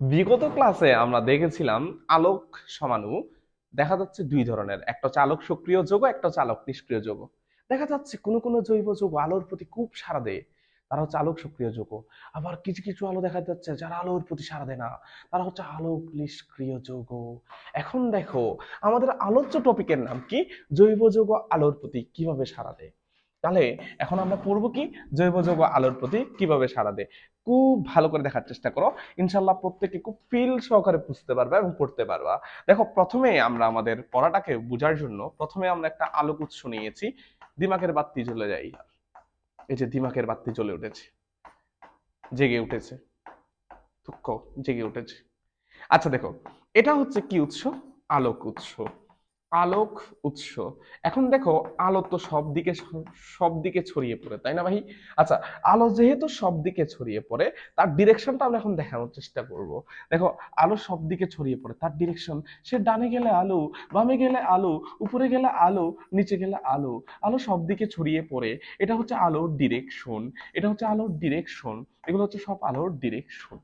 বিগত ক্লাসে আমরা দেখেছিলাম আলোক সমাণু দেখা যাচ্ছে দুই ধরনের, একটা হচ্ছে আলোক সক্রিয় যৌগ, একটা হচ্ছে আলোক নিষ্ক্রিয় যৌগ। দেখা যাচ্ছে কোনো কোনো জৈব যৌগ আলোর প্রতি খুব সাড়া দেয়, তারা হচ্ছে আলোক সক্রিয় যৌগ। আবার কিছু কিছু আলো দেখা যাচ্ছে যারা আলোর প্রতি সাড়া দেয় না, তারা হচ্ছে আলোক নিষ্ক্রিয় যৌগ। এখন দেখো, আমাদের আলোচ্য টপিকের নাম কি? জৈব যৌগ আলোর প্রতি কীভাবে সাড়া দেয়? তাহলে এখন আমরা পড়ব কি জৈব যৌগ আলোর প্রতি কীভাবে সাড়া দেয়? খুব ভালো করে দেখার চেষ্টা করো। ইনশাল্লাহ প্রত্যেকে খুব ফিল সহকারে বুঝতে পারবা এবং পড়তে পারবা। দেখো, প্রথমে আমরা আমাদের পড়াটাকে বোঝার জন্য প্রথমে আমরা একটা আলোক উৎস নিয়েছি। দিমাকের বাতি জ্বলে যাই এই যে দিমাকের বাতি জ্বলে উঠেছে। জেগে উঠেছে। দুঃখ, জেগে উঠেছে। আচ্ছা দেখো, এটা হচ্ছে কি উৎস? আলোক উৎস। আলোক উৎস। এখন দেখো, আলো তো সব দিকে সব দিকে ছড়িয়ে পড়ে, তাই না ভাই? আচ্ছা আলো যেহেতু সব দিকে ছড়িয়ে পড়ে, তার ডিরেকশনটা আমরা এখন দেখানোর চেষ্টা করব। দেখো, আলো সব দিকে ছড়িয়ে পড়ে, তার ডিরেকশন সে ডানে গেলে আলো, বামে গেলে আলো, উপরে গেলে আলো, নিচে গেলে আলো আলো সব দিকে ছড়িয়ে পড়ে, এটা হচ্ছে আলোর ডিরেকশন এটা হচ্ছে আলোর ডিরেকশন এগুলো হচ্ছে সব আলোর ডিরেকশন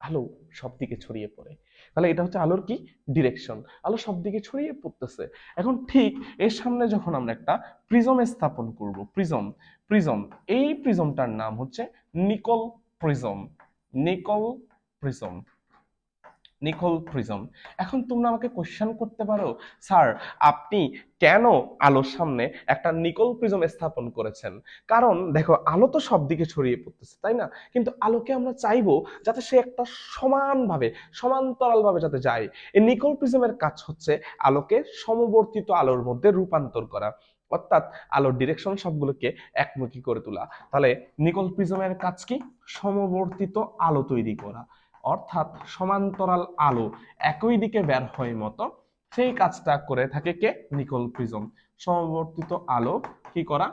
আলো সব দিকে ছড়িয়ে পড়ে। তাহলে এটা হচ্ছে আলোর কি? ডিরেকশন আলো সব দিকে ছড়িয়ে পড়তেছে। এখন ঠিক এর সামনে যখন আমরা একটা প্রিজম স্থাপন করব প্রিজম প্রিজম এই প্রিজমটার নাম হচ্ছে Nicol prism Nicol prism Nicol prism এখন তোমরা আমাকে কোশ্চেন করতে পারো, স্যার, আপনি কেন আলোর সামনে একটা নিকল প্রিজম স্থাপন করেছেন? কারণ দেখো, আলো তো সব দিকে ছড়িয়ে পড়তেছে, তাই না? কিন্তু আলোকে আমরা চাইব যাতে সে একটা সমানভাবে, সমান্তরালভাবে যাতে যায়। এই নিকল প্রিজমের কাজ হচ্ছে আলোকে সমবর্তিত আলোর মধ্যে রূপান্তর করা। অর্থাৎ আলোর ডিরেকশন সবগুলোকে একমুখী করে তোলা। তাহলে নিকল প্রিজমের কাজ কি? সমবর্তিত আলো তৈরি করা। অর্থাৎ সমান্তরাল আলো একই দিকে বের হয় মতো, সেই কাজটা করে থাকে কে? নিকল প্রিজম। সমবর্তিত আলো কি করা?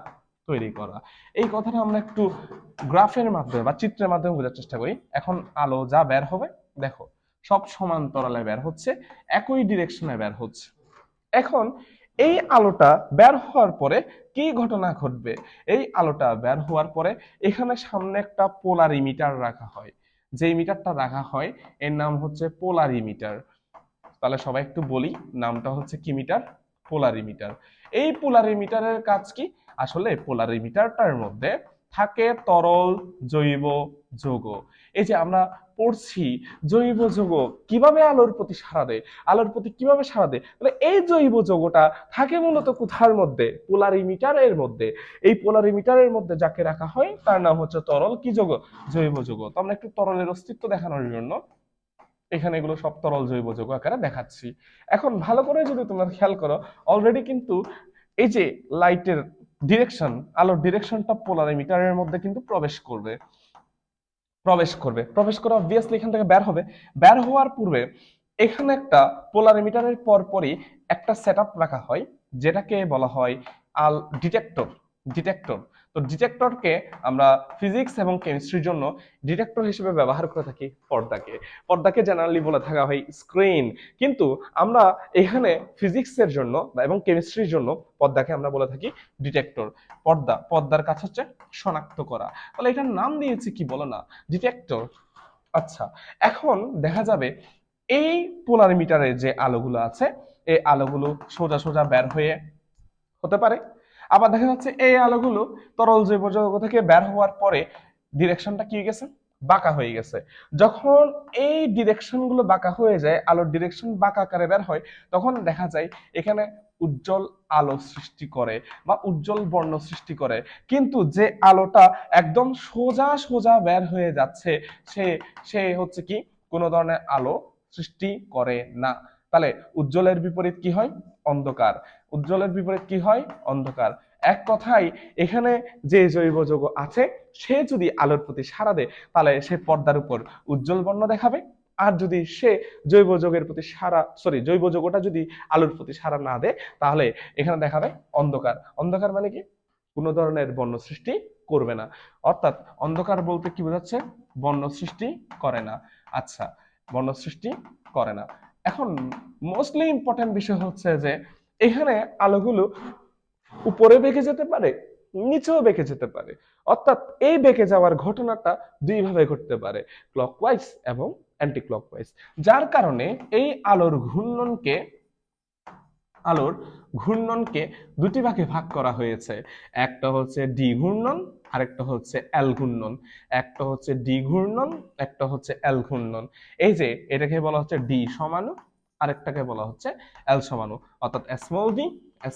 তৈরি করা। এই কথাটা আমরা একটু গ্রাফের মাধ্যমে বা চিত্রের মাধ্যমে বোঝার চেষ্টা করি। এখন আলো যা বের হবে, দেখো, সব সমান্তরালে বের হচ্ছে, একই ডিরেকশনে বের হচ্ছে। এখন এই আলোটা বের হওয়ার পরে কি ঘটনা ঘটবে? এই আলোটা বের হওয়ার পরে এখানে সামনে একটা পোলারিমিটার রাখা হয়। যে মিটারটা রাখা হয়, এর নাম হচ্ছে পোলারিমিটার। তাহলে সবাই একটু বলি, নামটা হচ্ছে কি মিটার? পোলারিমিটার। এই পোলারিমিটারের কাজ কি? আসলে পোলারিমিটারটার মধ্যে থাকে তরল, জৈব যৌগ। এই যে আমরা পড়ছি জৈব যৌগ, কীভাবে আলোর প্রতি সাড়া দেয়? আলোর প্রতি কীভাবে সাড়া দেয়? তাহলে এই জৈব যৌগটা থাকে মূলত কোথার মধ্যে? পোলারিমিটারের মধ্যে। এই পোলারিমিটারের মধ্যে যাকে রাখা হয়, তার নাম হচ্ছে তরল কি যৌগ? জৈব যৌগ। তো আমরা একটু তরলের অস্তিত্ব দেখানোর জন্য এখানে এগুলো সব তরল জৈব যৌগ আকারে দেখাচ্ছি। এখন ভালো করে যদি তোমরা খেয়াল করো অলরেডি কিন্তু এই যে লাইটের ডিরেকশন আলোর ডিরেকশনটা পোলারিমিটারের মধ্যে কিন্তু প্রবেশ করবে। প্রবেশ করবে। প্রবেশ করে অবভিয়াসলি এখান থেকে বের হবে। বের হওয়ার পূর্বে এখানে একটা পোলারিমিটারের পরপরই একটা সেট রাখা হয়, যেটাকে বলা হয় আল ডিটেক্টর ডিটেক্টর তো ডিটেক্টরকে আমরা ফিজিক্স এবং কেমিস্ট্রির জন্য ডিটেক্টর হিসেবে ব্যবহার করে থাকি পর্দাকে। পর্দাকে জেনারেলি বলে থাকা হয় স্ক্রিন কিন্তু আমরা এখানে ফিজিক্সের জন্য এবং কেমিস্ট্রির জন্য পর্দাকে আমরা বলে থাকি ডিটেক্টর পর্দা। পর্দার কাজ হচ্ছে শনাক্ত করা। তাহলে এটার নাম দিয়েছি কি বলো না? ডিটেক্টর আচ্ছা এখন দেখা যাবে এই পোলারিমিটারে যে আলোগুলো আছে, এই আলোগুলো সোজা সোজা বের হয়ে হতে পারে। আবার দেখা যাচ্ছে এই আলোগুলো তরল জৈব যৌগ থেকে বের হওয়ার পরে ডিরেকশনটা কি গেছে? বাঁকা হয়ে গেছে। যখন এই ডিরেকশনগুলো বাঁকা হয়ে যায়, আলোর ডিরেকশন বাঁকা আকারে বের হয়, তখন দেখা যায় এখানে উজ্জ্বল আলো সৃষ্টি করে বা উজ্জ্বল বর্ণ সৃষ্টি করে। কিন্তু যে আলোটা একদম সোজা সোজা বের হয়ে যাচ্ছে, সে সে হচ্ছে কি? কোনো ধরনের আলো সৃষ্টি করে না। তাহলে উজ্জ্বলের বিপরীত কি হয়? অন্ধকার। উজ্জ্বলের বিপরীত কি হয়? অন্ধকার। এক কথায় এখানে যে জৈব যৌগ আছে, সে যদি আলোর প্রতি সাড়া দেয়, তাহলে সে পর্দার উপর উজ্জ্বল বর্ণ দেখাবে। আর যদি সে জৈব যোগের প্রতি সারা সরি জৈব যৌগটা যদি আলোর প্রতি সারা না দেয়, তাহলে এখানে দেখাবে অন্ধকার। অন্ধকার মানে কি? কোনো ধরনের বর্ণ সৃষ্টি করবে না। অর্থাৎ অন্ধকার বলতে কি বোঝাচ্ছে? বর্ণ সৃষ্টি করে না। আচ্ছা বর্ণ সৃষ্টি করে না। এখন মোস্টলি ইম্পর্টেন্ট বিষয় হচ্ছে যে, এখানে আলোগুলো উপরে বেঁকে যেতে পারে, নিচেও বেঁকে যেতে পারে। অর্থাৎ এই বেঁকে যাওয়ার ঘটনাটা দুইভাবে ঘটতে পারে ক্লকওয়াইজ এবং অ্যান্টি ক্লকওয়াইজ যার কারণে এই আলোর ঘূর্ণনকে আলোর ঘূর্ণনকে দুটি ভাগে ভাগ করা হয়েছে। একটা হচ্ছে ডি ঘূর্ণন আরেকটা হচ্ছে এল ঘূর্ণন একটা হচ্ছে ডি ঘূর্ণন একটা হচ্ছে এল ঘূর্ণন এই যে, এটাকে বলা হচ্ছে ডি সমানু, আরেকটাকে বলা হচ্ছে এল সমানু। অর্থাৎ স্মল ডি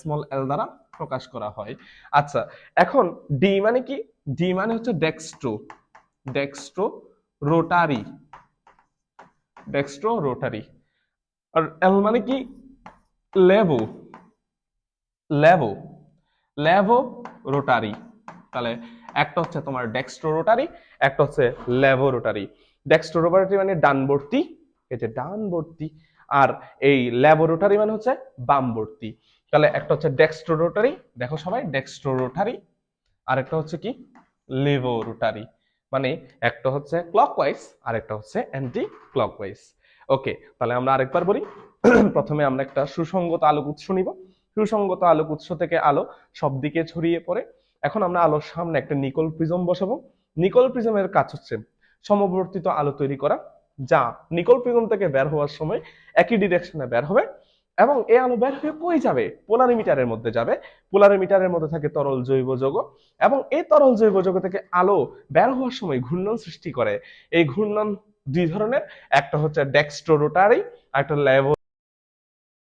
স্মল এল দ্বারা প্রকাশ করা হয়। আচ্ছা এখন ডি মানে কি? ডি মানে হচ্ছে dextro dextro rotatory dextro rotatory আর এল মানে কি? লেভো লেভো লেভো রোটারি তাহলে একটা হচ্ছে তোমার ডেক্সট্রো রোটারি একটা হচ্ছে লেভো রোটারি ডেক্সট্রো রোটারি মানে ডানবর্তী, এই যে ডানবর্তী, আর এই লেভো রোটারি মানে হচ্ছে বামবর্তী। তাহলে একটা হচ্ছে ডেক্সট্রো রোটারি দেখো সবাই ডেক্সট্রো রোটারি আর একটা হচ্ছে কি? লেভো রোটারি মানে একটা হচ্ছে ক্লকওয়াইজ আর একটা হচ্ছে অ্যান্টি ক্লকওয়াইজ ওকে তাহলে আমরা আরেকবার বলি। প্রথমে আমরা একটা সুসঙ্গত আলোক উৎস নিব। সুসঙ্গত আলোক উৎস থেকে আলো সব দিকে ছড়িয়ে পড়ে। এখন আমরা আলোর সামনে একটা নিকল প্রিজম বসাবো। নিকল প্রিজমের কাজ হচ্ছে সমবর্তিত আলো তৈরি করা, যা নিকল প্রিজম থেকে বের হওয়ার সময় একই ডিরেকশনে বের হবে এবং এই আলো বের হয়ে কই যাবে? পোলারিমিটারের মধ্যে যাবে। পোলারিমিটারের মধ্যে থাকে তরল জৈব যৌগ এবং এই তরল জৈব যৌগ থেকে আলো বের হওয়ার সময় ঘূর্ণন সৃষ্টি করে। এই ঘূর্ণন দুই ধরনের, একটা হচ্ছে ডেক্সট্রো রোটারি আর একটা লেভো